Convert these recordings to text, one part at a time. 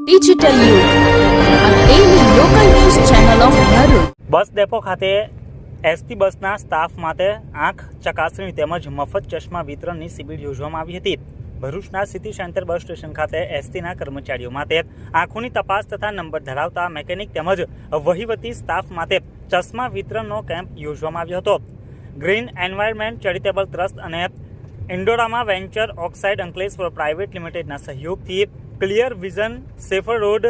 Digital bus depot ખાતે ST બસના staff માટે આંખ ચકાસણી તેમજ મફત ચશ્મા વિતરણની શિબિર યોજવામાં આવી હતી. ભરૂચના સિટી સેન્ટર બસ સ્ટેશન ખાતે એસટીના કર્મચારીઓ માટે આંખોની તપાસ તથા નંબર ધરાવતા મેકેનિક તેમજ વહીવટી સ્ટાફ માટે ચશ્મા વિતરણનો કેમ્પ યોજવામાં આવ્યો હતો. ગ્રીન એન્વાયરમેન્ટ, ચેરિટેબલ ટ્રસ્ટ અને ઇન્ડોરામાં વેન્ચર ઓક્સાઇડ અંકલેશ્વર પ્રાઇવેટ લિમિટેડના સહયોગથી ક્લિયર વિઝન સેફર રોડ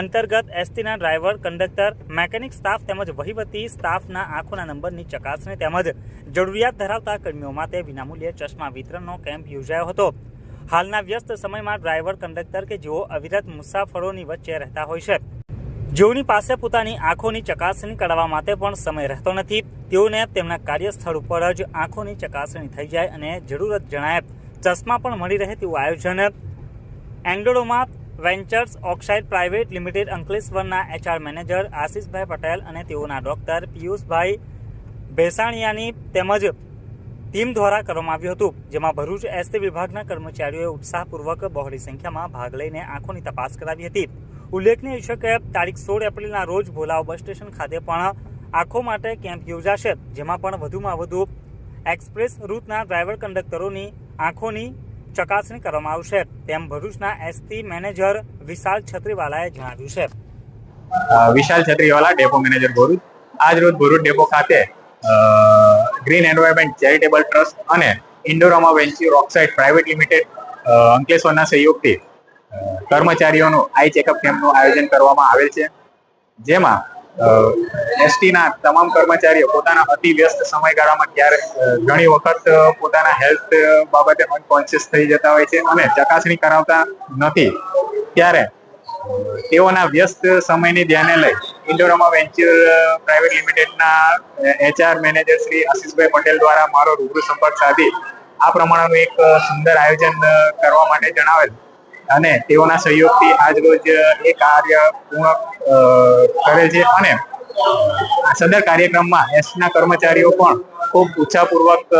અંતર્ગત એસટીના ડ્રાઈવર કંડક્ટર મેકેનિક સ્ટાફ તેમજ વહીવટી સ્ટાફના આંખોના નંબરની ચકાસણી તેમજ જરૂરિયાત ધરાવતા કર્મીઓ માટે વિનામૂલ્યે ચશ્મા વિતરણનો કેમ્પ યોજાયો હતો. હાલના વ્યસ્ત સમયમાં ડ્રાઈવર કંડક્ટર કે જેઓ અવિરત મુસાફરોની વચ્ચે રહેતા હોય છે. જેઓની પાસે પોતાની આંખોની ચકાસણી કરાવવા માટે પણ સમય રહેતો નથી, તેઓને તેમના કાર્યસ્થળ ઉપર જ આંખોની ચકાસણી થઈ જાય અને જરૂરત જણાય. ચશ્મા પણ મળી રહે તેવું આયોજન એન્ડોરોમાં વેન્ચર્સ ઓક્સાઇડ પ્રાઇવેટ લિમિટેડ અંકલેશ્વરના એચઆર મેનેજર આશિષભાઈ પટેલ અને તેઓના ડોક્ટર પિયુષભાઈ ભેસાણિયાની તેમજ ટીમ દ્વારા કરવામાં આવ્યું હતું, જેમાં ભરૂચ એસટી વિભાગના કર્મચારીઓએ ઉત્સાહપૂર્વક બહોળી સંખ્યામાં ભાગ લઈને આંખોની તપાસ કરાવી હતી. ઉલ્લેખનીય છે કે તારીખ સોળ એપ્રિલના રોજ ભોલાવ બસ સ્ટેશન ખાતે પણ આંખો માટે કેમ્પ યોજાશે, જેમાં પણ વધુમાં વધુ એક્સપ્રેસ રૂટના ડ્રાઈવર કંડક્ટરોની આંખોની ચકાસણી કરવામાં આવશે. તેમ ભરૂચના એસટી મેનેજર વિશાલ છત્રીવાલાએ જણાવ્યું છે. Vishal Chhatriwala, depot manager Bharuch. આજ રોજ ભરૂચ ડેપો ખાતે ગ્રીન એન્વાયરમેન્ટ ચેરિટેબલ ટ્રસ્ટ અને Indorama venture oxide private limited અંકલેશ્વરના સહયોગથી કર્મચારીઓનું આઈ ચેકઅપ કેમ્પનું આયોજન કરવામાં આવેલ છે. જેમાં એસટીના તમામ કર્મચારીઓ પોતાના અતિ વ્યસ્ત સમયગાળામાં ક્યારેક ઘણી વખત પોતાના હેલ્થ બાબતે અનકોન્શિયસ થઈ જતા હોય છે અને ચકાસણી કરાવતા નથી. ત્યારે તેઓના વ્યસ્ત સમયને ધ્યાને લઈ ઇન્ડોરામા વેન્ચર પ્રાઇવેટ લિમિટેડના એચઆર મેનેજર શ્રી આશીષભાઈ પટેલ દ્વારા મારો રૂબરૂ સંપર્ક સાધી આ પ્રમાણેનું એક સુંદર આયોજન કરવા માટે જણાવેલ. અને તેઓના સહયોગથી આજ રોજ એ કાર્ય પૂર્ણ અ, કરેલ છે અને સદર કાર્યક્રમમાં એસના કર્મચારીઓ પણ ખૂબ ઉત્સાહપૂર્વક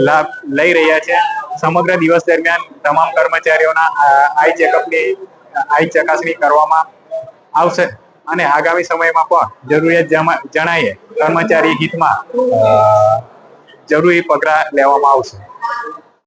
લાભ લઈ રહ્યા છે. સમગ્ર દિવસ દરમિયાન તમામ કર્મચારીઓના આઈ ચેકઅપની આઈ ચકાસણી કરવામાં આવશે અને આગામી સમયમાં પણ જરૂરિયાત જણાયે કર્મચારી હિતમાં જરૂરી પગલાં લેવામાં આવશે.